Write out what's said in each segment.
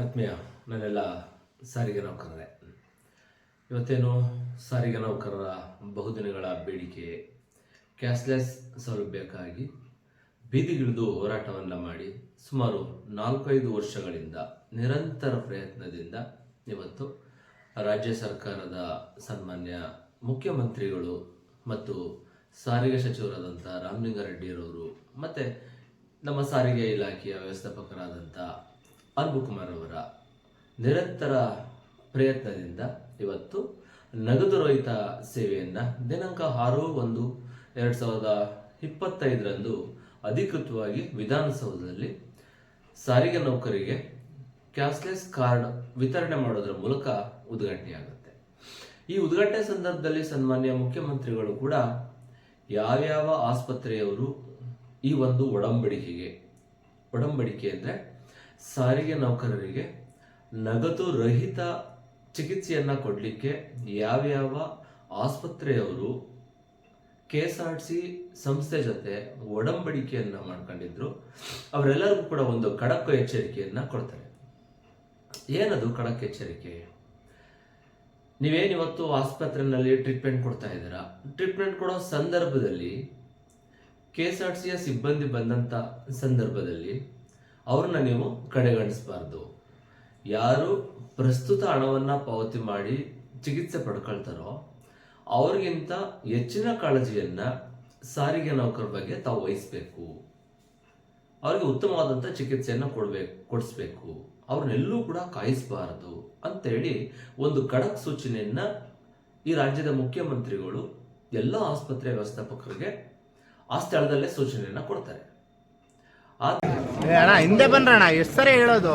ಆತ್ಮೀಯ ನಾನೆಲ್ಲ ಸಾರಿಗೆ ನೌಕರರೇ. ಇವತ್ತೇನು ಸಾರಿಗೆ ನೌಕರರ ಬಹುದಿನಗಳ ಬೇಡಿಕೆ, ಕ್ಯಾಶ್ಲೆಸ್ ಸೌಲಭ್ಯಕ್ಕಾಗಿ ಬೀದಿಗಿಳಿದು ಹೋರಾಟವನ್ನು ಮಾಡಿ ಸುಮಾರು ನಾಲ್ಕೈದು ವರ್ಷಗಳಿಂದ ನಿರಂತರ ಪ್ರಯತ್ನದಿಂದ ಇವತ್ತು ರಾಜ್ಯ ಸರ್ಕಾರದ ಸನ್ಮಾನ್ಯ ಮುಖ್ಯಮಂತ್ರಿಗಳು ಮತ್ತು ಸಾರಿಗೆ ಸಚಿವರಾದಂಥ ರಾಮಲಿಂಗಾರೆಡ್ಡಿಯವರು ಮತ್ತು ನಮ್ಮ ಸಾರಿಗೆ ಇಲಾಖೆಯ ವ್ಯವಸ್ಥಾಪಕರಾದಂಥ ಅನ್ಬು ಕುಮಾರ್ ಅವರ ನಿರಂತರ ಪ್ರಯತ್ನದಿಂದ ಇವತ್ತು ನಗದು ರಹಿತ ಸೇವೆಯನ್ನು ದಿನಾಂಕ ಆರು ಒಂದು ಎರಡು ಸಾವಿರದ ಇಪ್ಪತ್ತೈದರಂದು ಅಧಿಕೃತವಾಗಿ ವಿಧಾನಸೌಧದಲ್ಲಿ ಸಾರಿಗೆ ನೌಕರಿಗೆ ಕ್ಯಾಶ್ಲೆಸ್ ಕಾರ್ಡ್ ವಿತರಣೆ ಮಾಡೋದರ ಮೂಲಕ ಉದ್ಘಾಟನೆಯಾಗುತ್ತೆ. ಈ ಉದ್ಘಾಟನೆ ಸಂದರ್ಭದಲ್ಲಿ ಸನ್ಮಾನ್ಯ ಮುಖ್ಯಮಂತ್ರಿಗಳು ಕೂಡ ಯಾವ್ಯಾವ ಆಸ್ಪತ್ರೆಯವರು ಈ ಒಂದು ಒಡಂಬಡಿಕೆಗೆ, ಒಡಂಬಡಿಕೆ ಅಂದರೆ ಸಾರಿಗೆ ನೌಕರರಿಗೆ ನಗದು ರಹಿತ ಚಿಕಿತ್ಸೆಯನ್ನು ಕೊಡಲಿಕ್ಕೆ ಯಾವ್ಯಾವ ಆಸ್ಪತ್ರೆಯವರು ಕೆ ಎಸ್ ಆರ್ ಸಿ ಸಂಸ್ಥೆ ಜೊತೆ ಒಡಂಬಡಿಕೆಯನ್ನು ಮಾಡ್ಕೊಂಡಿದ್ರು, ಅವರೆಲ್ಲರಿಗೂ ಕೂಡ ಒಂದು ಖಡಕ್ ಎಚ್ಚರಿಕೆಯನ್ನು ಕೊಡ್ತಾರೆ. ಏನದು ಖಡಕ್ ಎಚ್ಚರಿಕೆ? ನೀವೇನಿವತ್ತು ಆಸ್ಪತ್ರೆಯಲ್ಲಿ ಟ್ರೀಟ್ಮೆಂಟ್ ಕೊಡ್ತಾ ಇದ್ದೀರಾ? ಟ್ರೀಟ್ಮೆಂಟ್ ಕೊಡೋ ಸಂದರ್ಭದಲ್ಲಿ ಕೆ ಎಸ್ ಆರ್ ಸಿಯ ಸಿಬ್ಬಂದಿ ಬಂದಂಥ ಸಂದರ್ಭದಲ್ಲಿ ಅವ್ರನ್ನ ನೀವು ಕಡೆಗಣಿಸಬಾರ್ದು. ಯಾರು ಪ್ರಸ್ತುತ ಹಣವನ್ನು ಪಾವತಿ ಮಾಡಿ ಚಿಕಿತ್ಸೆ ಪಡ್ಕೊಳ್ತಾರೋ, ಅವ್ರಿಗಿಂತ ಹೆಚ್ಚಿನ ಕಾಳಜಿಯನ್ನು ಸಾರಿಗೆ ನೌಕರ ಬಗ್ಗೆ ತಾವು ವಹಿಸಬೇಕು. ಅವ್ರಿಗೆ ಉತ್ತಮವಾದಂಥ ಚಿಕಿತ್ಸೆಯನ್ನು ಕೊಡಬೇಕು ಕೊಡಿಸ್ಬೇಕು. ಅವ್ರನ್ನೆಲ್ಲೂ ಕೂಡ ಕಾಯಿಸಬಾರದು ಅಂತೇಳಿ ಒಂದು ಖಡಕ್ ಸೂಚನೆಯನ್ನ ಈ ರಾಜ್ಯದ ಮುಖ್ಯಮಂತ್ರಿಗಳು, ಎಲ್ಲ ಆಸ್ಪತ್ರೆ ವ್ಯವಸ್ಥಾಪಕರಿಗೆ ಆ ಸ್ಥಳದಲ್ಲೇ ಸೂಚನೆಯನ್ನ ಕೊಡ್ತಾರೆ. ಆ ಅಣ್ಣ ಹಿಂದೆ ಬನ್ರಣ್ಣ ಎಷ್ಟು ಸರಿ ಹೇಳೋದು?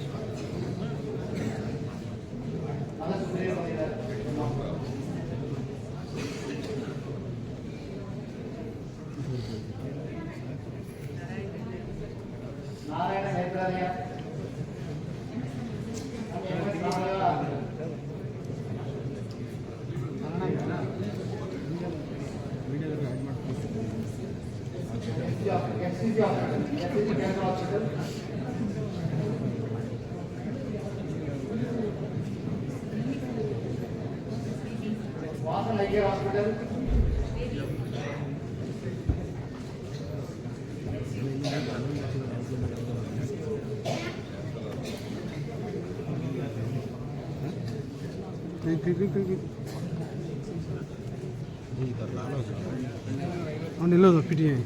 ಅವ್ನು ಎಲ್ಲೋದು ಪಿ ಟಿ ಐ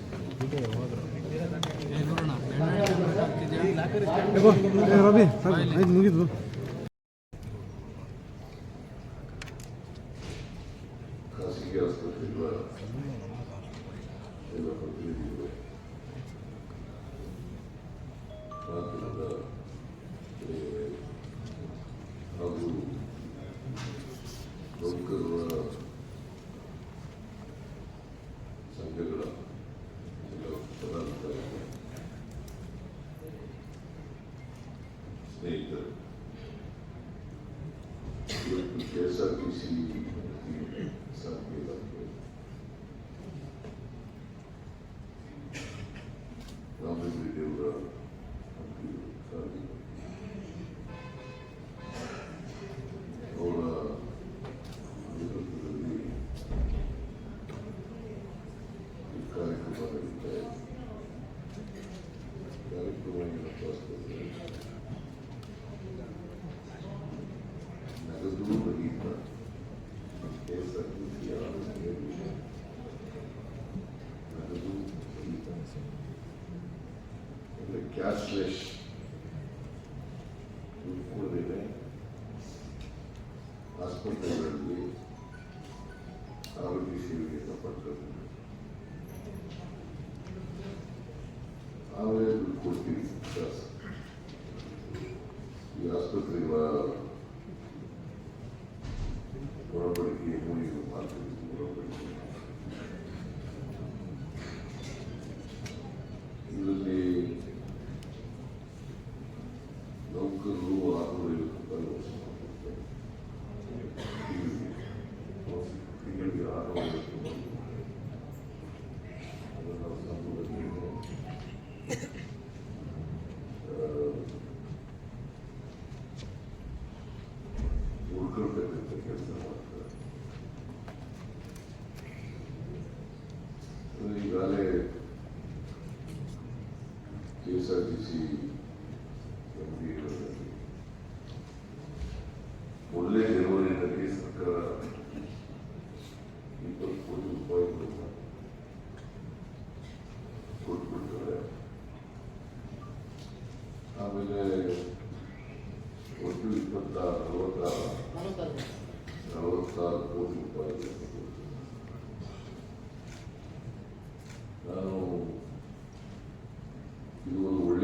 ರವಿ ಆಯ್ತು ಮುಗಿದ್ವು que Ashley me coordena, as coordenadoras.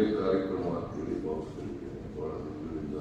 ಒಳ್ಳೆಯ ಕಾರ್ಯಕ್ರಮ ಆಗ್ತಿದೆ ಭಾವಸ್ಥಳಿಗೆ ಬಹಳ ದಿನಗಳಿಂದ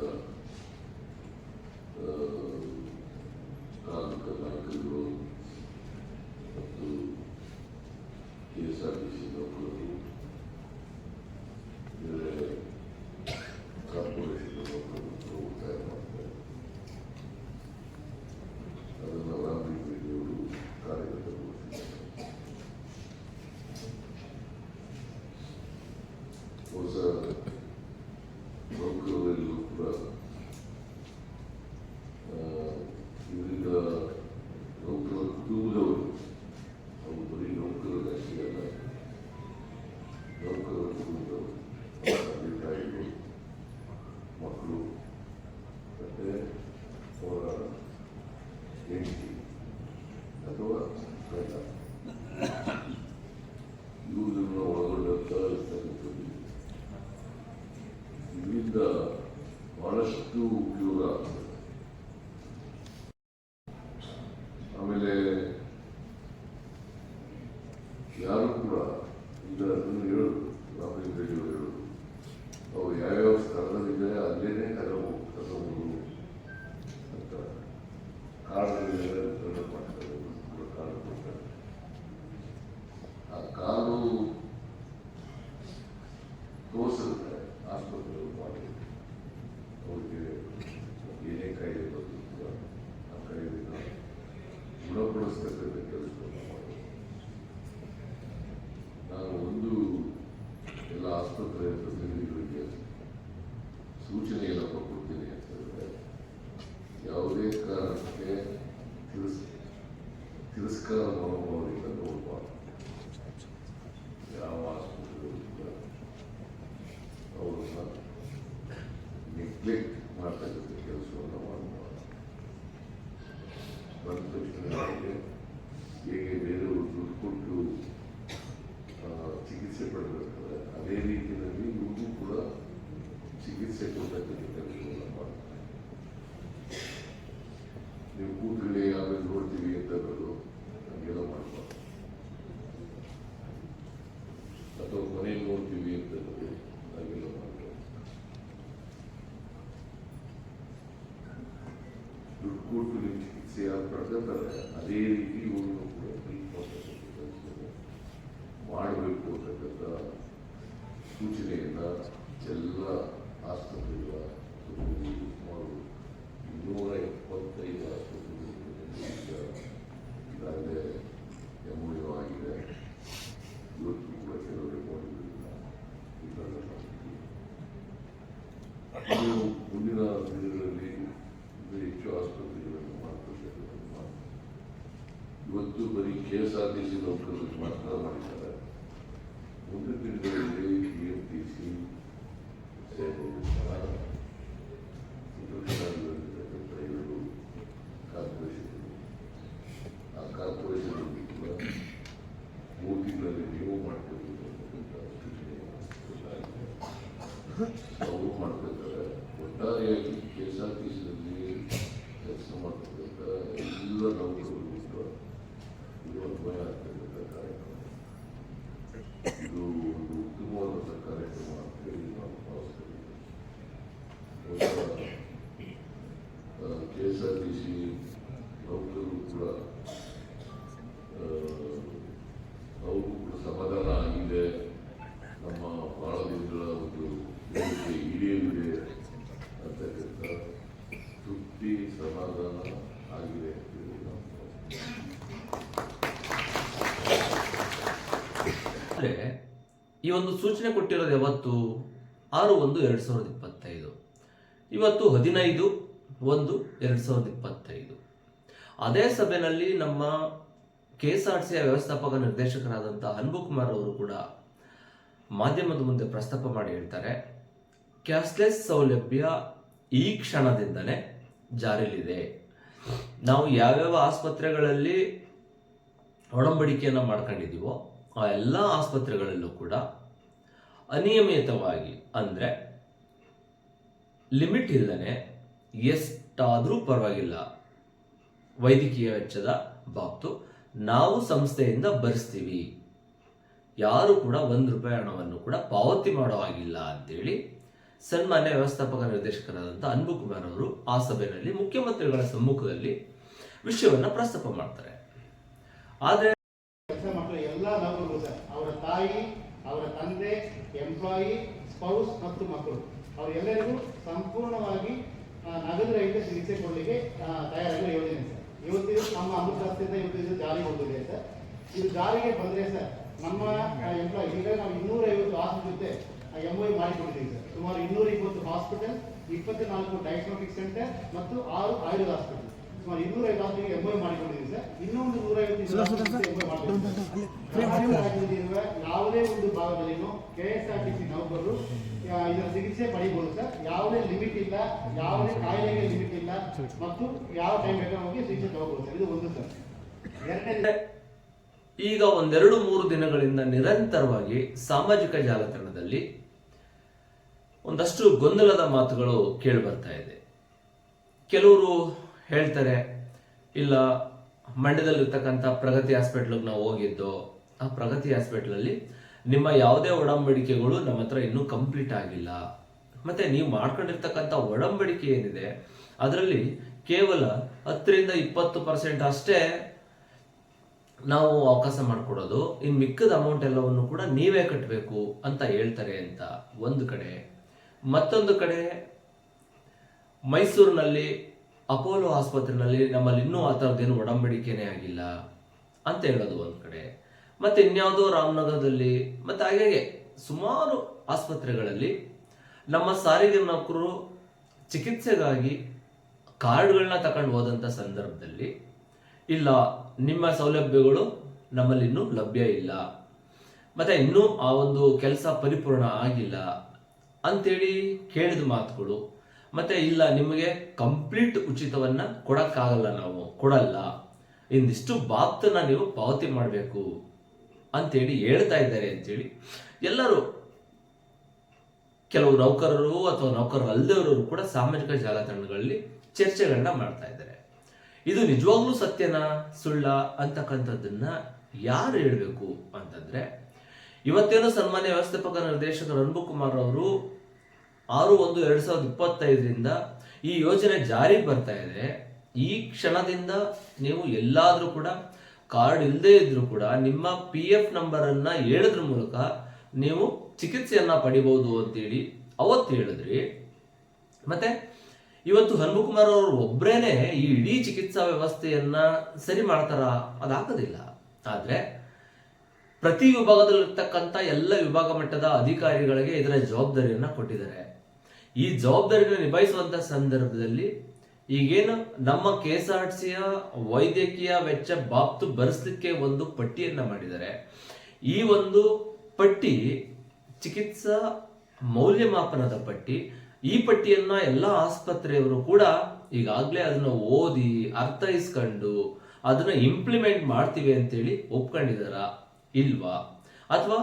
ಈ ಒಂದು ಸೂಚನೆ ಕೊಟ್ಟಿರೋದು ಯಾವತ್ತು? ಆರು ಒಂದು ಎರಡು ಸಾವಿರದ ಇಪ್ಪತ್ತೈದು. ಇವತ್ತು ಹದಿನೈದು ಒಂದು ಎರಡ್ ಸಾವಿರದ ಇಪ್ಪತ್ತೈದು. ಅದೇ ಸಭೆಯಲ್ಲಿ ನಮ್ಮ ಕೆ ಎಸ್ ಆರ್ ಸಿಯ ವ್ಯವಸ್ಥಾಪಕ ನಿರ್ದೇಶಕರಾದಂಥ ಅನ್ಬುಕುಮಾರ್ ಅವರು ಕೂಡ ಮಾಧ್ಯಮದ ಮುಂದೆ ಪ್ರಸ್ತಾಪ ಮಾಡಿ ಹೇಳ್ತಾರೆ, ಕ್ಯಾಶ್ಲೆಸ್ ಸೌಲಭ್ಯ ಈ ಕ್ಷಣದಿಂದಲೇ ಜಾರಿಯಲ್ಲಿದೆ. ನಾವು ಯಾವ್ಯಾವ ಆಸ್ಪತ್ರೆಗಳಲ್ಲಿ ಒಡಂಬಡಿಕೆಯನ್ನು ಮಾಡ್ಕೊಂಡಿದ್ದೀವೋ ಆ ಎಲ್ಲ ಆಸ್ಪತ್ರೆಗಳಲ್ಲೂ ಕೂಡ ಅನಿಯಮಿತವಾಗಿ ಅಂದರೆ ಲಿಮಿಟ್ ಇಲ್ಲದೆ ಎಷ್ಟಾದರೂ ಪರವಾಗಿಲ್ಲ. ವೈದ್ಯಕೀಯ ವೆಚ್ಚದ ಬಾಬ್ತು ನಾವು ಸಂಸ್ಥೆಯಿಂದ ಭರಿಸ್ತೀವಿ ಯಾರು ಕೂಡ ಒಂದು ರೂಪಾಯಿ ಹಣವನ್ನು ಕೂಡ ಪಾವತಿ ಮಾಡೋ ಹಾಗಿಲ್ಲ ಅಂತೇಳಿ ಸನ್ಮಾನ್ಯ ವ್ಯವಸ್ಥಾಪಕ ನಿರ್ದೇಶಕರಾದಂಥ ಅನ್ಬು ಕುಮಾರ್ ಅವರು ಆ ಸಭೆಯಲ್ಲಿ ಮುಖ್ಯಮಂತ್ರಿಗಳ ಸಮ್ಮುಖದಲ್ಲಿ ವಿಷಯವನ್ನ ಪ್ರಸ್ತಾಪ ಮಾಡ್ತಾರೆ. ಆದರೆ ಅವರ ತಂದೆ ಎಂಪ್ಲಾಯಿ ಸ್ಪೌಸ್ ಮತ್ತು ಮಕ್ಕಳು. ಅವರೆಲ್ಲರಿಗೂ ಸಂಪೂರ್ಣವಾಗಿ ನಗದು ರಹಿತ ಚಿಕಿತ್ಸೆ ಕೊಡಲಿಕ್ಕೆ ತಯಾರಾಗಿರುವ ಯೋಜನೆ ಸರ್. ಇವತ್ತು ನಮ್ಮ ಅಮೃತಾಸ್ತಿಯಿಂದ ಇವತ್ತು ಇದು ಜಾರಿಗೆ ಬಂದಿದೆ ಸರ್. ಇದು ಜಾರಿಗೆ ಬಂದರೆ, ಸರ್, ನಮ್ಮ ಎಂಪ್ಲಾಯಿ ಈಗ ನಾವು ಇನ್ನೂರೈವತ್ತು ಹಾಸ್ಪಿಟಲ್ ಜೊತೆ ಎಂ ಒ ಮಾಡಿಕೊಂಡಿದ್ದೀವಿ, ಸರ್. ಸುಮಾರು ಇನ್ನೂರ ಇಪ್ಪತ್ತು ಹಾಸ್ಪಿಟಲ್ ಇಪ್ಪತ್ನಾಲ್ಕು ಡಯಾಗ್ನೋಟಿಕ್ ಸೆಂಟರ್ ಮತ್ತು ಆರು ಆಯುರ್ವೇದ ಹಾಸ್ಪಿಟಲ್ ಸುಮಾರು ಇನ್ನೂರೈವತ್ತು ಹಾಸ್ಪಿಟಲ್ ಎಂ ಒ ಮಾಡಿಕೊಂಡಿದ್ದೀವಿ ಸರ್. ಇನ್ನೊಂದು ನೂರೈವತ್ತು ರಾಜ್ಯದಲ್ಲಿರುವ ಯಾವುದೇ ಒಂದು ಭಾಗದಲ್ಲಿನೂ K S R T C ನೌಕರರು ಇದರ ಚಿಕಿತ್ಸೆ ಪಡಿಬೋದು ಸರ್. ಯಾವುದೇ ಲಿಮಿಟ್ ಇಲ್ಲ ಯಾವುದೇ ಕಾಯಿಲೆಗೆ ಲಿಮಿಟ್ ಇಲ್ಲ ಮತ್ತು ಯಾವ ಟೈಮ್ ಬೇಕಾದ್ರೆ ಹೋಗಿ ಚಿಕಿತ್ಸೆ ತಗೋಬಹುದು ಸರ್. ಇದು ಒಂದು ಸರ್. ಎರಡನೇ ಈಗ ಒಂದೆರಡು ಮೂರು ದಿನಗಳಿಂದ ನಿರಂತರವಾಗಿ ಸಾಮಾಜಿಕ ಜಾಲತಾಣದಲ್ಲಿ ಒಂದಷ್ಟು ಗೊಂದಲದ ಮಾತುಗಳು ಕೇಳಿ ಬರ್ತಾ ಇದೆ. ಕೆಲವರು ಹೇಳ್ತಾರೆ, ಇಲ್ಲ, ಮಂಡ್ಯದಲ್ಲಿರ್ತಕ್ಕಂಥ ಪ್ರಗತಿ ಹಾಸ್ಪಿಟ್ಲಿಗೆ ನಾವು ಹೋಗಿದ್ದು, ಆ ಪ್ರಗತಿ ಹಾಸ್ಪಿಟ್ಲಲ್ಲಿ ನಿಮ್ಮ ಯಾವುದೇ ಒಡಂಬಡಿಕೆಗಳು ನಮ್ಮ ಹತ್ರ ಇನ್ನೂ ಕಂಪ್ಲೀಟ್ ಆಗಿಲ್ಲ. ಮತ್ತೆ ನೀವು ಮಾಡ್ಕೊಂಡಿರ್ತಕ್ಕಂಥ ಒಡಂಬಡಿಕೆ ಏನಿದೆ, ಅದರಲ್ಲಿ ಕೇವಲ ಹತ್ತರಿಂದ ಇಪ್ಪತ್ತು ಪರ್ಸೆಂಟ್ ಅಷ್ಟೇ ನಾವು ಅವಕಾಶ ಮಾಡಿಕೊಡೋದು. ಇನ್ನು ಮಿಕ್ಕದ ಅಮೌಂಟ್ ಎಲ್ಲವನ್ನು ಕೂಡ ನೀವೇ ಕಟ್ಟಬೇಕು ಅಂತ ಹೇಳ್ತಾರೆ ಅಂತ ಒಂದು ಕಡೆ. ಮತ್ತೊಂದು ಕಡೆ, ಮೈಸೂರಿನಲ್ಲಿ ಅಪೋಲೋ ಆಸ್ಪತ್ರೆಯಲ್ಲಿ ನಮ್ಮಲ್ಲಿ ಇನ್ನೂ ಆ ಥರದ್ದೇನು ಒಡಂಬಡಿಕೆನೇ ಆಗಿಲ್ಲ ಅಂತ ಹೇಳೋದು ಒಂದು ಕಡೆ. ಮತ್ತೆ ಇನ್ಯಾವುದೋ ರಾಮನಗರದಲ್ಲಿ, ಮತ್ತೆ ಹಾಗೆ ಸುಮಾರು ಆಸ್ಪತ್ರೆಗಳಲ್ಲಿ ನಮ್ಮ ಸಾರಿಗೆ ನೌಕರರು ಚಿಕಿತ್ಸೆಗಾಗಿ ಕಾರ್ಡ್ಗಳನ್ನ ತಗೊಂಡು ಹೋದಂಥ ಸಂದರ್ಭದಲ್ಲಿ, ಇಲ್ಲ, ನಿಮ್ಮ ಸೌಲಭ್ಯಗಳು ನಮ್ಮಲ್ಲಿ ಇನ್ನೂ ಲಭ್ಯ ಇಲ್ಲ, ಮತ್ತೆ ಇನ್ನೂ ಆ ಒಂದು ಕೆಲಸ ಪರಿಪೂರ್ಣ ಆಗಿಲ್ಲ ಅಂತೇಳಿ ಕೇಳಿದ ಮಾತುಗಳು ಮತ್ತೆ ಇಲ್ಲ, ನಿಮಗೆ ಕಂಪ್ಲೀಟ್ ಉಚಿತವನ್ನ ಕೊಡಕ್ಕಾಗಲ್ಲ ನಾವು. ಕೊಡಲ್ಲ. ಇಂದಿಷ್ಟು ಬಾಬ್ತನ್ನ ನೀವು ಪಾವತಿ ಮಾಡಬೇಕು ಅಂತೇಳಿ ಹೇಳ್ತಾ ಇದ್ದಾರೆ ಅಂತೇಳಿ ಎಲ್ಲರೂ. ಕೆಲವು ನೌಕರರು ಅಥವಾ ನೌಕರರು ಅಲ್ಲದವರು ಕೂಡ ಸಾಮಾಜಿಕ ಜಾಲತಾಣಗಳಲ್ಲಿ ಚರ್ಚೆಗಳನ್ನ ಮಾಡ್ತಾ ಇದ್ದಾರೆ. ಇದು ನಿಜವಾಗ್ಲೂ ಸತ್ಯನಾ, ಸುಳ್ಳ ಅಂತಕ್ಕಂಥದ್ದನ್ನ ಯಾರು ಹೇಳಬೇಕು ಅಂತಂದ್ರೆ, ಇವತ್ತೇನು ಸನ್ಮಾನ್ಯ ವ್ಯವಸ್ಥಾಪಕ ನಿರ್ದೇಶಕ ರಣಬು ಕುಮಾರ್ ಅವರು ಆರು ಒಂದು ಎರಡು ಸಾವಿರದ ಇಪ್ಪತ್ತೈದರಿಂದ ಈ ಯೋಜನೆ ಜಾರಿ ಬರ್ತಾ ಇದೆ. ಈ ಕ್ಷಣದಿಂದ ನೀವು ಎಲ್ಲಾದರೂ ಕೂಡ ಕಾರ್ಡ್ ಇಲ್ಲದೇ ಇದ್ರೂ ಕೂಡ ನಿಮ್ಮ ಪಿ ಎಫ್ ನಂಬರನ್ನು ಹೇಳಿದ್ರ ಮೂಲಕ ನೀವು ಚಿಕಿತ್ಸೆಯನ್ನ ಪಡಿಬೋದು ಅಂತೇಳಿ ಅವತ್ತು ಹೇಳಿದ್ರಿ. ಮತ್ತೆ ಇವತ್ತು ಹನುಮಕುಮಾರ್ ಅವರು ಒಬ್ಬರೇನೆ ಈ ಇಡೀ ಚಿಕಿತ್ಸಾ ವ್ಯವಸ್ಥೆಯನ್ನ ಸರಿ ಮಾಡ್ತಾರ? ಅದಾಗೋದಿಲ್ಲ ಆದರೆ ಪ್ರತಿ ವಿಭಾಗದಲ್ಲಿರ್ತಕ್ಕಂಥ ಎಲ್ಲ ವಿಭಾಗ ಮಟ್ಟದ ಅಧಿಕಾರಿಗಳಿಗೆ ಇದರ ಜವಾಬ್ದಾರಿಯನ್ನ ಕೊಟ್ಟಿದ್ದಾರೆ. ಈ ಜವಾಬ್ದಾರಿನ ನಿಭಾಯಿಸುವಂಥ ಸಂದರ್ಭದಲ್ಲಿ ಈಗೇನು ನಮ್ಮ ಕೆ ಎಸ್ ಆರ್ ಸಿಯ ವೈದ್ಯಕೀಯ ವೆಚ್ಚ ಬಾಪ್ತು ಭರಿಸಲಿಕ್ಕೆ ಒಂದು ಪಟ್ಟಿಯನ್ನ ಮಾಡಿದ್ದಾರೆ. ಈ ಒಂದು ಪಟ್ಟಿ ಚಿಕಿತ್ಸಾ ಮೌಲ್ಯಮಾಪನದ ಪಟ್ಟಿ. ಈ ಪಟ್ಟಿಯನ್ನ ಎಲ್ಲ ಆಸ್ಪತ್ರೆಯವರು ಕೂಡ ಈಗಾಗಲೇ ಅದನ್ನ ಓದಿ, ಅರ್ಥೈಸ್ಕೊಂಡು ಅದನ್ನ ಇಂಪ್ಲಿಮೆಂಟ್ ಮಾಡ್ತೀವಿ ಅಂತೇಳಿ ಒಪ್ಕೊಂಡಿದಾರ ಇಲ್ವಾ? ಅಥವಾ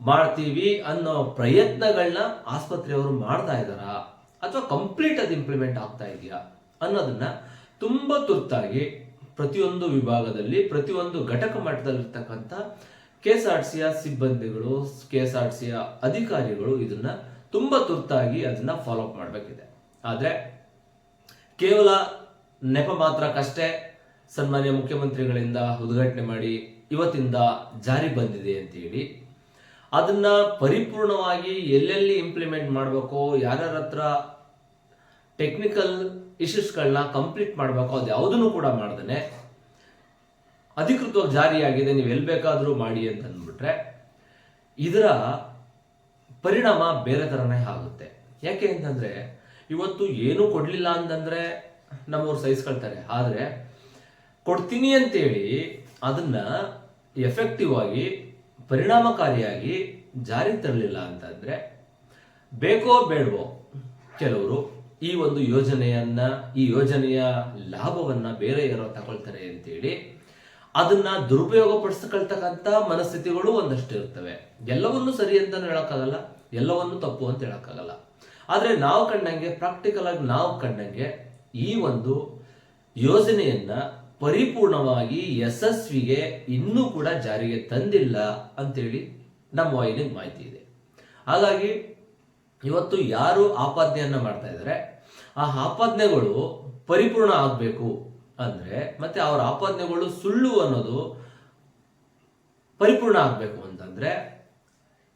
ಮಾಡ್ತೀವಿ ಅನ್ನೋ ಪ್ರಯತ್ನಗಳನ್ನ ಆಸ್ಪತ್ರೆಯವರು ಮಾಡ್ತಾ ಇದ್ದಾರಾ? ಅಥವಾ ಕಂಪ್ಲೀಟ್ ಅದು ಇಂಪ್ಲಿಮೆಂಟ್ ಆಗ್ತಾ ಇದೆಯಾ? ಅನ್ನೋದನ್ನ ತುಂಬಾ ತುರ್ತಾಗಿ ಪ್ರತಿಯೊಂದು ವಿಭಾಗದಲ್ಲಿ, ಪ್ರತಿಯೊಂದು ಘಟಕ ಮಟ್ಟದಲ್ಲಿರ್ತಕ್ಕಂಥ ಕೆ ಎಸ್ ಆರ್ ಸಿಯ ಸಿಬ್ಬಂದಿಗಳು ಕೆ ಎಸ್ ಆರ್ ಸಿಯ ಅಧಿಕಾರಿಗಳು ಇದನ್ನ ತುಂಬಾ ತುರ್ತಾಗಿ ಅದನ್ನ ಫಾಲೋ ಅಪ್ ಮಾಡಬೇಕಿದೆ. ಆದ್ರೆ ಕೇವಲ ನೆಪ ಮಾತ್ರಕ್ಕಷ್ಟೇ ಸನ್ಮಾನ್ಯ ಮುಖ್ಯಮಂತ್ರಿಗಳಿಂದ ಉದ್ಘಾಟನೆ ಮಾಡಿ ಇವತ್ತಿಂದ ಜಾರಿ ಬಂದಿದೆ ಅಂತ ಹೇಳಿ ಅದನ್ನ ಪರಿಪೂರ್ಣವಾಗಿ ಎಲ್ಲೆಲ್ಲಿ ಇಂಪ್ಲಿಮೆಂಟ್ ಮಾಡಬೇಕು, ಯಾರ್ಯಾರ ಹತ್ರ ಟೆಕ್ನಿಕಲ್ ಇಶ್ಯೂಸ್ಗಳನ್ನ ಕಂಪ್ಲೀಟ್ ಮಾಡಬೇಕು, ಅದು ಯಾವುದನ್ನು ಕೂಡ ಮಾಡ್ದೇನೆ ಅಧಿಕೃತವಾಗಿ ಜಾರಿಯಾಗಿದೆ, ನೀವು ಎಲ್ಲಿ ಬೇಕಾದರೂ ಮಾಡಿ ಅಂತ ಅಂದ್ಬಿಟ್ರೆ ಇದರ ಪರಿಣಾಮ ಬೇರೆ ಥರನೇ ಆಗುತ್ತೆ. ಯಾಕೆ ಅಂತಂದರೆ ಇವತ್ತು ಏನೂ ಕೊಡಲಿಲ್ಲ ಅಂತಂದರೆ ನಮ್ಮವ್ರು ಸಹಿಸ್ಕೊಳ್ತಾರೆ. ಆದರೆ ಕೊಡ್ತೀನಿ ಅಂತೇಳಿ ಅದನ್ನು ಎಫೆಕ್ಟಿವ್ ಆಗಿ ಪರಿಣಾಮಕಾರಿಯಾಗಿ ಜಾರಿ ತರಲಿಲ್ಲ ಅಂತಂದ್ರೆ ಬೇಕೋ ಬೇಡವೋ ಕೆಲವರು ಈ ಒಂದು ಯೋಜನೆಯನ್ನ, ಈ ಯೋಜನೆಯ ಲಾಭವನ್ನ ಬೇರೆ ಯಾರೋ ತಗೊಳ್ತಾರೆ ಅಂತೇಳಿ ಅದನ್ನ ದುರುಪಯೋಗ ಪಡಿಸ್ಕೊಳ್ತಕ್ಕಂಥ ಮನಸ್ಥಿತಿಗಳು ಒಂದಷ್ಟು ಇರ್ತವೆ. ಎಲ್ಲವನ್ನೂ ಸರಿ ಅಂತ ಹೇಳಕ್ಕಾಗಲ್ಲ, ಎಲ್ಲವನ್ನೂ ತಪ್ಪು ಅಂತ ಹೇಳಕ್ಕಾಗಲ್ಲ. ಆದ್ರೆ ನಾವು ಕಂಡಂಗೆ ಪ್ರಾಕ್ಟಿಕಲ್ ಆಗಿ ನಾವು ಕಂಡಂಗೆ ಈ ಒಂದು ಯೋಜನೆಯನ್ನ ಪರಿಪೂರ್ಣವಾಗಿ ಯಶಸ್ವಿಗೆ ಇನ್ನೂ ಕೂಡ ಜಾರಿಗೆ ತಂದಿಲ್ಲ ಅಂತೇಳಿ ನಮ್ಮ ವಾಹಿನಿಗೆ ಮಾಹಿತಿ ಇದೆ. ಹಾಗಾಗಿ ಇವತ್ತು ಯಾರು ಆಪಾದನೆಯನ್ನ ಮಾಡ್ತಾ ಇದ್ದಾರೆ? ಆ ಆಪಾದನೆಗಳು ಪರಿಪೂರ್ಣ ಆಗಬೇಕು ಅಂದ್ರೆ ಮತ್ತೆ ಅವರ ಆಪಾದನೆಗಳು ಸುಳ್ಳು ಅನ್ನೋದು ಪರಿಪೂರ್ಣ ಆಗಬೇಕು ಅಂತಂದ್ರೆ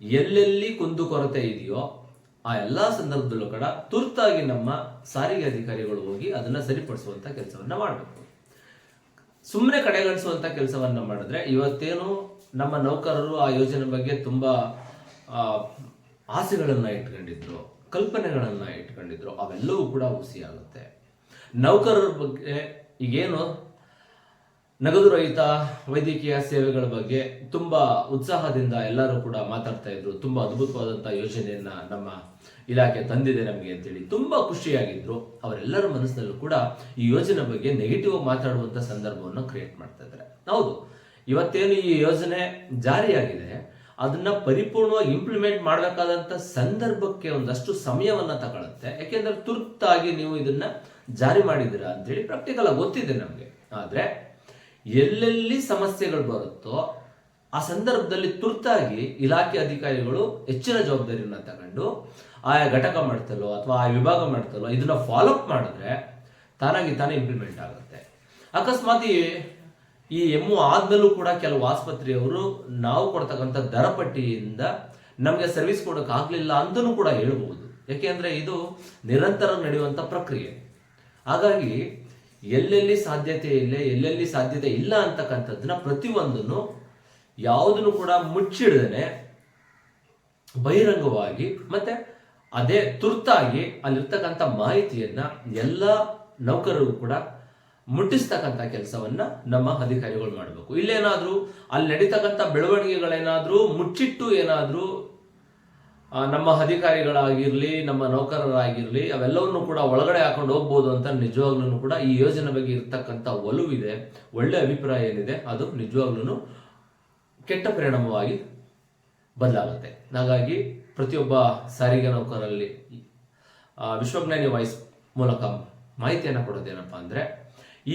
ಎಲ್ಲೆಲ್ಲಿ ಕುಂದುಕೊರತೆ ಇದೆಯೋ ಆ ಎಲ್ಲಾ ಸಂದರ್ಭದಲ್ಲೂ ಕೂಡ ತುರ್ತಾಗಿ ನಮ್ಮ ಸಾರಿಗೆ ಅಧಿಕಾರಿಗಳು ಹೋಗಿ ಅದನ್ನ ಸರಿಪಡಿಸುವಂತ ಕೆಲಸವನ್ನ ಮಾಡಬೇಕು. ಸುಮ್ಮನೆ ಕಡೆಗಣಿಸುವಂತ ಕೆಲಸವನ್ನ ಮಾಡಿದ್ರೆ ಇವತ್ತೇನು ನಮ್ಮ ನೌಕರರು ಆ ಯೋಜನೆ ಬಗ್ಗೆ ತುಂಬಾ ಆಸೆಗಳನ್ನ ಇಟ್ಕೊಂಡಿದ್ರು, ಕಲ್ಪನೆಗಳನ್ನ ಇಟ್ಕೊಂಡಿದ್ರು, ಅವೆಲ್ಲವೂ ಕೂಡ ಹುಸಿಯಾಗುತ್ತೆ. ನೌಕರರ ಬಗ್ಗೆ ಈಗೇನು ನಗದು ರಹಿತ ವೈದ್ಯಕೀಯ ಸೇವೆಗಳ ಬಗ್ಗೆ ತುಂಬಾ ಉತ್ಸಾಹದಿಂದ ಎಲ್ಲರೂ ಕೂಡ ಮಾತಾಡ್ತಾ ಇದ್ರು. ತುಂಬಾ ಅದ್ಭುತವಾದಂತಹ ಯೋಜನೆಯನ್ನ ನಮ್ಮ ಇಲಾಖೆ ತಂದಿದೆ ನಮಗೆ ಅಂತೇಳಿ ತುಂಬಾ ಖುಷಿಯಾಗಿದ್ರು. ಅವರೆಲ್ಲರ ಮನಸ್ಸಿನಲ್ಲೂ ಕೂಡ ಈ ಯೋಜನೆ ಬಗ್ಗೆ ನೆಗೆಟಿವ್ ಮಾತಾಡುವಂತ ಸಂದರ್ಭವನ್ನು ಕ್ರಿಯೇಟ್ ಮಾಡ್ತಾ ಇದ್ದಾರೆ. ಹೌದು, ಇವತ್ತೇನು ಈ ಯೋಜನೆ ಜಾರಿಯಾಗಿದೆ, ಅದನ್ನ ಪರಿಪೂರ್ಣವಾಗಿ ಇಂಪ್ಲಿಮೆಂಟ್ ಮಾಡಬೇಕಾದಂತ ಸಂದರ್ಭಕ್ಕೆ ಒಂದಷ್ಟು ಸಮಯವನ್ನ ತಗೊಳುತ್ತೆ. ಯಾಕೆಂದ್ರೆ ತುರ್ತಾಗಿ ನೀವು ಇದನ್ನ ಜಾರಿ ಮಾಡಿದ್ದೀರಾ ಅಂತೇಳಿ ಪ್ರಾಕ್ಟಿಕಲ್ ಆಗಿ ಗೊತ್ತಿದೆ ನಮಗೆ. ಆದ್ರೆ ಎಲ್ಲೆಲ್ಲಿ ಸಮಸ್ಯೆಗಳು ಬರುತ್ತೋ ಆ ಸಂದರ್ಭದಲ್ಲಿ ತುರ್ತಾಗಿ ಇಲಾಖೆ ಅಧಿಕಾರಿಗಳು ಹೆಚ್ಚಿನ ಜವಾಬ್ದಾರಿಯನ್ನು ತಗೊಂಡು ಆಯಾ ಘಟಕ ಮಾಡ್ತಲೋ ಅಥವಾ ಆ ವಿಭಾಗ ಮಾಡ್ತಲೋ ಇದನ್ನ ಫಾಲೋ ಅಪ್ ಮಾಡಿದ್ರೆ ತಾನಾಗಿ ತಾನೇ ಇಂಪ್ಲಿಮೆಂಟ್ ಆಗುತ್ತೆ. ಅಕಸ್ಮಾತ್ ಈ ಎಮ್ಮು ಆದ್ಮೇಲೂ ಕೂಡ ಕೆಲವು ಆಸ್ಪತ್ರೆಯವರು ನಾವು ಕೊಡ್ತಕ್ಕಂಥ ದರ ಪಟ್ಟಿಯಿಂದ ನಮಗೆ ಸರ್ವಿಸ್ ಕೊಡೋಕ್ಕಾಗಲಿಲ್ಲ ಅಂತಲೂ ಕೂಡ ಹೇಳ್ಬೋದು. ಯಾಕೆಂದ್ರೆ ಇದು ನಿರಂತರ ನಡೆಯುವಂತ ಪ್ರಕ್ರಿಯೆ. ಹಾಗಾಗಿ ಎಲ್ಲೆಲ್ಲಿ ಸಾಧ್ಯತೆ ಇಲ್ಲ, ಎಲ್ಲೆಲ್ಲಿ ಸಾಧ್ಯತೆ ಇಲ್ಲ ಅಂತಕ್ಕಂಥದ್ದನ್ನ ಪ್ರತಿಯೊಂದನ್ನು ಯಾವುದನ್ನು ಕೂಡ ಮುಚ್ಚಿಡದೇನೆ ಬಹಿರಂಗವಾಗಿ ಮತ್ತೆ ಅದೇ ತುರ್ತಾಗಿ ಅಲ್ಲಿರ್ತಕ್ಕಂಥ ಮಾಹಿತಿಯನ್ನ ಎಲ್ಲ ನೌಕರರು ಕೂಡ ಮುಟ್ಟಿಸ್ತಕ್ಕಂಥ ಕೆಲಸವನ್ನ ನಮ್ಮ ಅಧಿಕಾರಿಗಳು ಮಾಡಬೇಕು. ಇಲ್ಲೇನಾದ್ರೂ ಅಲ್ಲಿ ನಡೀತಕ್ಕಂಥ ಬೆಳವಣಿಗೆಗಳೇನಾದ್ರೂ ಮುಚ್ಚಿಟ್ಟು ಏನಾದ್ರೂ ನಮ್ಮ ಅಧಿಕಾರಿಗಳಾಗಿರಲಿ, ನಮ್ಮ ನೌಕರರಾಗಿರಲಿ, ಅವೆಲ್ಲವನ್ನು ಕೂಡ ಒಳಗಡೆ ಹಾಕೊಂಡು ಹೋಗ್ಬೋದು ಅಂತ ನಿಜವಾಗ್ಲೂ ಕೂಡ ಈ ಯೋಜನೆ ಬಗ್ಗೆ ಇರ್ತಕ್ಕಂಥ ಒಲುವಿದೆ. ಒಳ್ಳೆ ಅಭಿಪ್ರಾಯ ಏನಿದೆ, ಅದು ನಿಜವಾಗ್ಲೂ ಕೆಟ್ಟ ಪರಿಣಾಮವಾಗಿ ಬದಲಾಗುತ್ತೆ. ಹಾಗಾಗಿ ಪ್ರತಿಯೊಬ್ಬ ಸಾರಿಗೆ ನೌಕರಲ್ಲಿ ವಿಶ್ವಜ್ಞಾನಿ ವಾಯ್ಸ್ ಮೂಲಕ ಮಾಹಿತಿಯನ್ನು ಕೊಡೋದೇನಪ್ಪ ಅಂದರೆ,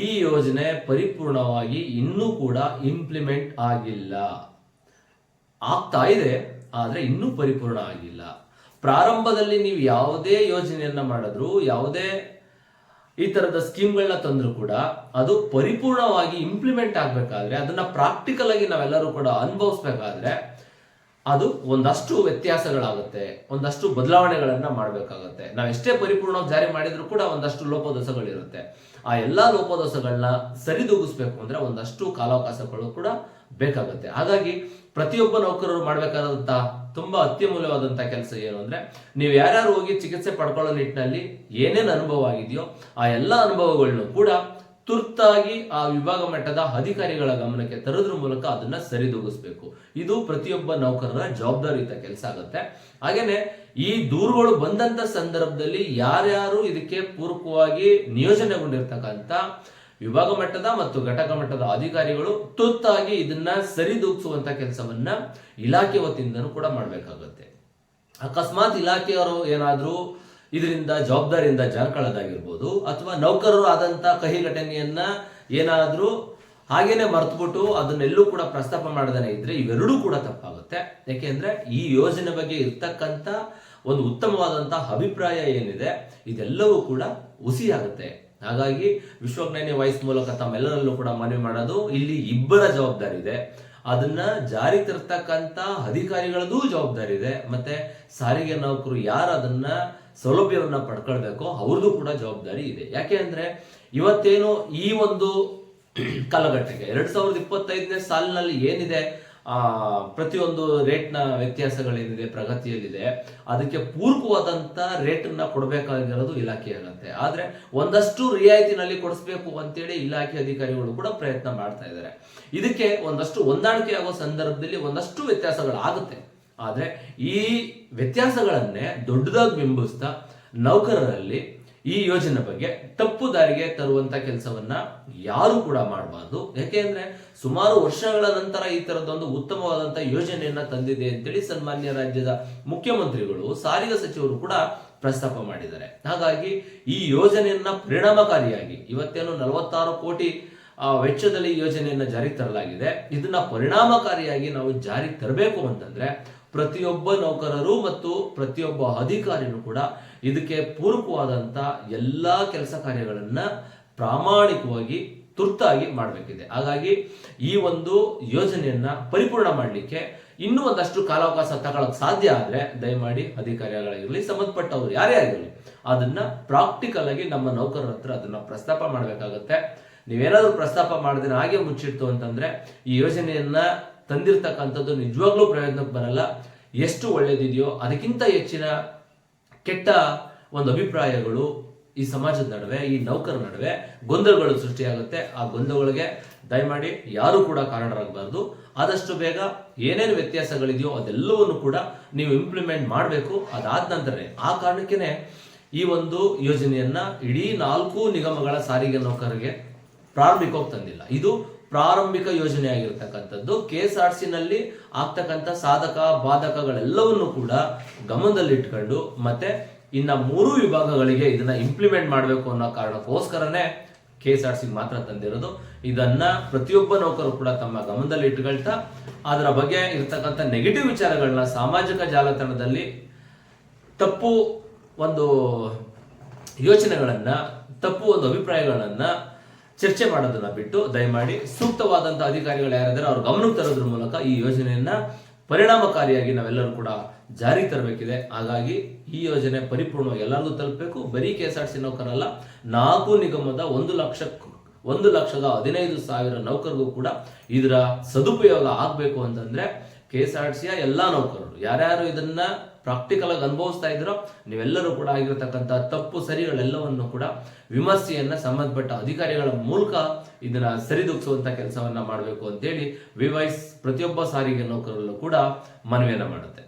ಈ ಯೋಜನೆ ಪರಿಪೂರ್ಣವಾಗಿ ಇನ್ನೂ ಕೂಡ ಇಂಪ್ಲಿಮೆಂಟ್ ಆಗಿಲ್ಲ. ಆಗ್ತಾ ಇದೆ. ಆದ್ರೆ ಇನ್ನೂ ಪರಿಪೂರ್ಣ ಆಗಿಲ್ಲ. ಪ್ರಾರಂಭದಲ್ಲಿ ನೀವು ಯಾವುದೇ ಯೋಜನೆಯನ್ನು ಮಾಡಿದ್ರು, ಯಾವುದೇ ಈ ತರದ ಸ್ಕೀಮ್ಗಳನ್ನ ತಂದ್ರು ಕೂಡ ಅದು ಪರಿಪೂರ್ಣವಾಗಿ ಇಂಪ್ಲಿಮೆಂಟ್ ಆಗಬೇಕಾದ್ರೆ, ಅದನ್ನ ಪ್ರಾಕ್ಟಿಕಲ್ ಆಗಿ ನಾವೆಲ್ಲರೂ ಕೂಡ ಅನುಭವಿಸ್ಬೇಕಾದ್ರೆ ಅದು ಒಂದಷ್ಟು ವ್ಯತ್ಯಾಸಗಳಾಗುತ್ತೆ, ಒಂದಷ್ಟು ಬದಲಾವಣೆಗಳನ್ನ ಮಾಡಬೇಕಾಗುತ್ತೆ. ಎಷ್ಟೇ ಪರಿಪೂರ್ಣವಾಗಿ ಜಾರಿ ಮಾಡಿದ್ರು ಕೂಡ ಒಂದಷ್ಟು ಲೋಪದೋಷಗಳಿರುತ್ತೆ. ಆ ಎಲ್ಲಾ ಲೋಪದೋಷಗಳನ್ನ ಸರಿದೂಗಿಸ್ಬೇಕು ಅಂದ್ರೆ ಒಂದಷ್ಟು ಕಾಲಾವಕಾಶಗಳು ಕೂಡ ಬೇಕಾಗುತ್ತೆ. ಹಾಗಾಗಿ ಪ್ರತಿಯೊಬ್ಬ ನೌಕರರು ಮಾಡಬೇಕಾದಂತ ತುಂಬಾ ಅತ್ಯಮೂಲ್ಯವಾದಂತಹ ಕೆಲಸ ಏನು ಅಂದ್ರೆ, ನೀವು ಯಾರ್ಯಾರು ಹೋಗಿ ಚಿಕಿತ್ಸೆ ಪಡ್ಕೊಳ್ಳೋ ನಿಟ್ಟಿನಲ್ಲಿ ಏನೇನು ಅನುಭವ ಆಗಿದೆಯೋ ಆ ಎಲ್ಲಾ ಅನುಭವಗಳನ್ನು ಕೂಡ ತುರ್ತಾಗಿ ಆ ವಿಭಾಗ ಮಟ್ಟದ ಅಧಿಕಾರಿಗಳ ಗಮನಕ್ಕೆ ತರೋದ್ರ ಮೂಲಕ ಅದನ್ನ ಸರಿದೂಗಿಸ್ಬೇಕು. ಇದು ಪ್ರತಿಯೊಬ್ಬ ನೌಕರರ ಜವಾಬ್ದಾರಿಯುತ ಕೆಲಸ ಆಗುತ್ತೆ. ಹಾಗೇನೆ ಈ ದೂರುಗಳು ಬಂದಂತ ಸಂದರ್ಭದಲ್ಲಿ ಯಾರ್ಯಾರು ಇದಕ್ಕೆ ಪೂರಕವಾಗಿ ನಿಯೋಜನೆಗೊಂಡಿರ್ತಕ್ಕಂಥ ವಿಭಾಗ ಮಟ್ಟದ ಮತ್ತು ಘಟಕ ಮಟ್ಟದ ಅಧಿಕಾರಿಗಳು ತುರ್ತಾಗಿ ಇದನ್ನ ಸರಿದೂಗಿಸುವಂತ ಕೆಲಸವನ್ನ ಇಲಾಖೆ ವತಿಯಿಂದನೂ ಕೂಡ ಮಾಡಬೇಕಾಗುತ್ತೆ. ಅಕಸ್ಮಾತ್ ಇಲಾಖೆಯವರು ಏನಾದರೂ ಇದರಿಂದ ಜವಾಬ್ದಾರಿಯಿಂದ ಜಾರ್ಕೊಳ್ಳೋದಾಗಿರ್ಬೋದು ಅಥವಾ ನೌಕರರು ಆದಂಥ ಕಹಿ ಘಟನೆಯನ್ನ ಏನಾದರೂ ಹಾಗೇನೆ ಮರೆತುಬಿಟ್ಟು ಅದನ್ನೆಲ್ಲೂ ಕೂಡ ಪ್ರಸ್ತಾಪ ಮಾಡದೇ ಇದ್ರೆ ಇವೆರಡೂ ಕೂಡ ತಪ್ಪಾಗುತ್ತೆ. ಯಾಕೆಂದ್ರೆ ಈ ಯೋಜನೆ ಬಗ್ಗೆ ಇರ್ತಕ್ಕಂಥ ಒಂದು ಉತ್ತಮವಾದಂಥ ಅಭಿಪ್ರಾಯ ಏನಿದೆ, ಇದೆಲ್ಲವೂ ಕೂಡ ಹುಸಿಯಾಗುತ್ತೆ. ಹಾಗಾಗಿ ವಿಶ್ವಜ್ಞಾನಿ ವಾಯ್ಸ್ ಮೂಲಕ ತಮ್ಮೆಲ್ಲರಲ್ಲೂ ಕೂಡ ಮನವಿ ಮಾಡೋದು, ಇಲ್ಲಿ ಇಬ್ಬರ ಜವಾಬ್ದಾರಿ ಇದೆ. ಅದನ್ನ ಜಾರಿ ತರ್ತಕ್ಕಂತ ಅಧಿಕಾರಿಗಳದ್ದು ಜವಾಬ್ದಾರಿ ಇದೆ. ಮತ್ತೆ ಸಾರಿಗೆ ನೌಕರು ಯಾರು ಅದನ್ನ ಸೌಲಭ್ಯವನ್ನ ಪಡ್ಕೊಳ್ಬೇಕು ಅವ್ರದ್ದು ಕೂಡ ಜವಾಬ್ದಾರಿ ಇದೆ. ಯಾಕೆ ಅಂದರೆ ಇವತ್ತೇನು ಈ ಒಂದು ಕಾಲಘಟ್ಟಕ್ಕೆ, ಎರಡು ಸಾವಿರದ ಇಪ್ಪತ್ತೈದನೇ ಸಾಲಿನಲ್ಲಿ ಏನಿದೆ, ಆ, ಪ್ರತಿಯೊಂದು ರೇಟ್ನ ವ್ಯತ್ಯಾಸಗಳೇನಿದೆ, ಪ್ರಗತಿಯಲ್ಲಿದೆ, ಅದಕ್ಕೆ ಪೂರಕವಾದಂತ ರೇಟನ್ನ ಕೊಡಬೇಕಾಗಿರೋದು ಇಲಾಖೆ ಆಗುತ್ತೆ ಆದರೆ ಒಂದಷ್ಟು ರಿಯಾಯಿತಿನಲ್ಲಿ ಕೊಡಿಸ್ಬೇಕು ಅಂತೇಳಿ ಇಲಾಖೆ ಅಧಿಕಾರಿಗಳು ಕೂಡ ಪ್ರಯತ್ನ ಮಾಡ್ತಾ ಇದ್ದಾರೆ. ಇದಕ್ಕೆ ಒಂದಷ್ಟು ಹೊಂದಾಣಿಕೆ ಆಗೋ ಸಂದರ್ಭದಲ್ಲಿ ಒಂದಷ್ಟು ವ್ಯತ್ಯಾಸಗಳಾಗುತ್ತೆ. ಆದ್ರೆ ಈ ವ್ಯತ್ಯಾಸಗಳನ್ನೇ ದೊಡ್ಡದಾಗಿ ಬಿಂಬಿಸ್ತಾ ನೌಕರರಲ್ಲಿ ಈ ಯೋಜನೆ ಬಗ್ಗೆ ತಪ್ಪು ದಾರಿಗೆ ತರುವಂತ ಕೆಲಸವನ್ನ ಯಾರು ಕೂಡ ಮಾಡಬಾರ್ದು. ಯಾಕೆಂದ್ರೆ ಸುಮಾರು ವರ್ಷಗಳ ನಂತರ ಈ ತರದೊಂದು ಉತ್ತಮವಾದಂತಹ ಯೋಜನೆಯನ್ನ ತಂದಿದೆ ಅಂತೇಳಿ ಸನ್ಮಾನ್ಯ ರಾಜ್ಯದ ಮುಖ್ಯಮಂತ್ರಿಗಳು, ಸಾರಿಗೆ ಸಚಿವರು ಕೂಡ ಪ್ರಸ್ತಾಪ ಮಾಡಿದ್ದಾರೆ. ಹಾಗಾಗಿ ಈ ಯೋಜನೆಯನ್ನ ಪರಿಣಾಮಕಾರಿಯಾಗಿ ಇವತ್ತೇನು ನಲವತ್ತಾರು ಕೋಟಿ ವೆಚ್ಚದಲ್ಲಿ ಯೋಜನೆಯನ್ನ ಜಾರಿಗೆ ತರಲಾಗಿದೆ. ಇದನ್ನ ಪರಿಣಾಮಕಾರಿಯಾಗಿ ನಾವು ಜಾರಿಗೆ ತರಬೇಕು ಅಂತಂದ್ರೆ ಪ್ರತಿಯೊಬ್ಬ ನೌಕರರು ಮತ್ತು ಪ್ರತಿಯೊಬ್ಬ ಅಧಿಕಾರಿಯೂ ಕೂಡ ಇದಕ್ಕೆ ಪೂರಕವಾದಂತ ಎಲ್ಲ ಕೆಲಸ ಕಾರ್ಯಗಳನ್ನ ಪ್ರಾಮಾಣಿಕವಾಗಿ, ತುರ್ತಾಗಿ ಮಾಡಬೇಕಿದೆ. ಹಾಗಾಗಿ ಈ ಒಂದು ಯೋಜನೆಯನ್ನ ಪರಿಪೂರ್ಣ ಮಾಡಲಿಕ್ಕೆ ಇನ್ನೂ ಒಂದಷ್ಟು ಕಾಲಾವಕಾಶ ತಗೊಳಕ್ ಸಾಧ್ಯ ಆದ್ರೆ ದಯಮಾಡಿ ಅಧಿಕಾರಿಗಳಾಗಿರಲಿ, ಸಂಬಂಧಪಟ್ಟವರು ಯಾರೇ ಆಗಿರಲಿ, ಅದನ್ನ ಪ್ರಾಕ್ಟಿಕಲ್ ಆಗಿ ನಮ್ಮ ನೌಕರರ ಹತ್ರ ಅದನ್ನ ಪ್ರಸ್ತಾಪ ಮಾಡಬೇಕಾಗತ್ತೆ. ನೀವೇನಾದ್ರೂ ಪ್ರಸ್ತಾಪ ಮಾಡಿದ್ರೆ ಹಾಗೆ ಮುಚ್ಚಿಡ್ತು ಅಂತಂದ್ರೆ ಈ ಯೋಜನೆಯನ್ನ ತಂದಿರ್ತಕ್ಕಂಥದ್ದು ನಿಜವಾಗ್ಲೂ ಪ್ರಯೋಜನಕ್ಕೆ ಬರಲ್ಲ. ಎಷ್ಟು ಒಳ್ಳೇದಿದೆಯೋ ಅದಕ್ಕಿಂತ ಹೆಚ್ಚಿನ ಕೆಟ್ಟ ಒಂದು ಅಭಿಪ್ರಾಯಗಳು ಈ ಸಮಾಜದ ನಡುವೆ, ಈ ನೌಕರ ನಡುವೆ ಗೊಂದಲಗಳು ಸೃಷ್ಟಿಯಾಗುತ್ತೆ. ಆ ಗೊಂದಲಗಳಿಗೆ ದಯಮಾಡಿ ಯಾರು ಕೂಡ ಕಾರಣರಾಗಬಾರ್ದು. ಆದಷ್ಟು ಬೇಗ ಏನೇನು ವ್ಯತ್ಯಾಸಗಳಿದೆಯೋ ಅದೆಲ್ಲವನ್ನು ಕೂಡ ನೀವು ಇಂಪ್ಲಿಮೆಂಟ್ ಮಾಡಬೇಕು. ಅದಾದ ನಂತರ ಆ ಕಾರಣಕ್ಕೇನೆ ಈ ಒಂದು ಯೋಜನೆಯನ್ನ ಇಡೀ ನಾಲ್ಕು ನಿಗಮಗಳ ಸಾರಿಗೆ ನೌಕರರಿಗೆ ಪ್ರಾರಂಭಿಕವಾಗಿ ತಂದಿಲ್ಲ. ಇದು ಪ್ರಾರಂಭಿಕ ಯೋಜನೆ ಆಗಿರ್ತಕ್ಕಂಥದ್ದು. ಕೆ ಎಸ್ ಆರ್ ಸಿನಲ್ಲಿ ಆಗ್ತಕ್ಕಂಥ ಸಾಧಕ, ಬಾಧಕಗಳೆಲ್ಲವನ್ನು ಕೂಡ ಗಮನದಲ್ಲಿಟ್ಕೊಂಡು ಮತ್ತೆ ಇನ್ನ ಮೂರು ವಿಭಾಗಗಳಿಗೆ ಇದನ್ನ ಇಂಪ್ಲಿಮೆಂಟ್ ಮಾಡಬೇಕು ಅನ್ನೋ ಕಾರಣಕ್ಕೋಸ್ಕರನೇ ಕೆ ಎಸ್ ಆರ್ ಸಿ ಮಾತ್ರ ತಂದಿರೋದು. ಇದನ್ನ ಪ್ರತಿಯೊಬ್ಬ ನೌಕರು ಕೂಡ ತಮ್ಮ ಗಮನದಲ್ಲಿ ಇಟ್ಕೊಳ್ತಾ, ಅದರ ಬಗ್ಗೆ ಇರ್ತಕ್ಕಂಥ ನೆಗೆಟಿವ್ ವಿಚಾರಗಳನ್ನ ಸಾಮಾಜಿಕ ಜಾಲತಾಣದಲ್ಲಿ ತಪ್ಪು ಒಂದು ಯೋಚನೆಗಳನ್ನ, ತಪ್ಪು ಒಂದು ಅಭಿಪ್ರಾಯಗಳನ್ನ ಚರ್ಚೆ ಮಾಡೋದನ್ನ ಬಿಟ್ಟು ದಯಮಾಡಿ ಸೂಕ್ತವಾದಂತಹ ಅಧಿಕಾರಿಗಳು ಯಾರಿದ್ದಾರೆ ಅವ್ರ ಗಮನಕ್ಕೆ ತರೋದ್ರ ಮೂಲಕ ಈ ಯೋಜನೆಯನ್ನ ಪರಿಣಾಮಕಾರಿಯಾಗಿ ನಾವೆಲ್ಲರೂ ಕೂಡ ಜಾರಿ ತರಬೇಕಿದೆ. ಹಾಗಾಗಿ ಈ ಯೋಜನೆ ಪರಿಪೂರ್ಣವಾಗಿ ಎಲ್ಲರಿಗೂ ತಲುಪಬೇಕು. ಬರೀ ಕೆ ಎಸ್ ಆರ್ ಸಿ ನೌಕರಲ್ಲ ನಾಲ್ಕು ನಿಗಮದ ಒಂದು ಲಕ್ಷ ಒಂದು ಲಕ್ಷದ ಹದಿನೈದು ಸಾವಿರ ನೌಕರಿಗೂ ಕೂಡ ಇದರ ಸದುಪಯೋಗ ಆಗಬೇಕು ಅಂತಂದ್ರೆ ಕೆ ಎಸ್ ಆರ್ ಸಿಯ ಎಲ್ಲ ನೌಕರರು, ಯಾರ್ಯಾರು ಇದನ್ನ ಪ್ರಾಕ್ಟಿಕಲ್ ಆಗಿ ಅನುಭವಿಸ್ತಾ ಇದ್ರೋ, ನೀವೆಲ್ಲರೂ ಕೂಡ ಆಗಿರತಕ್ಕಂಥ ತಪ್ಪು ಸರಿಗಳೆಲ್ಲವನ್ನು ಕೂಡ ವಿಮರ್ಶೆಯನ್ನ ಸಂಬಂಧಪಟ್ಟ ಅಧಿಕಾರಿಗಳ ಮೂಲಕ ಇದನ್ನ ಸರಿದೂಗಿಸುವಂತ ಕೆಲಸವನ್ನ ಮಾಡಬೇಕು ಅಂತೇಳಿ ವಿವೈಸ್ ಪ್ರತಿಯೊಬ್ಬ ಸಾರಿಗೆ ನೌಕರರಲ್ಲೂ ಕೂಡ ಮನವಿಯನ್ನ ಮಾಡುತ್ತೆ.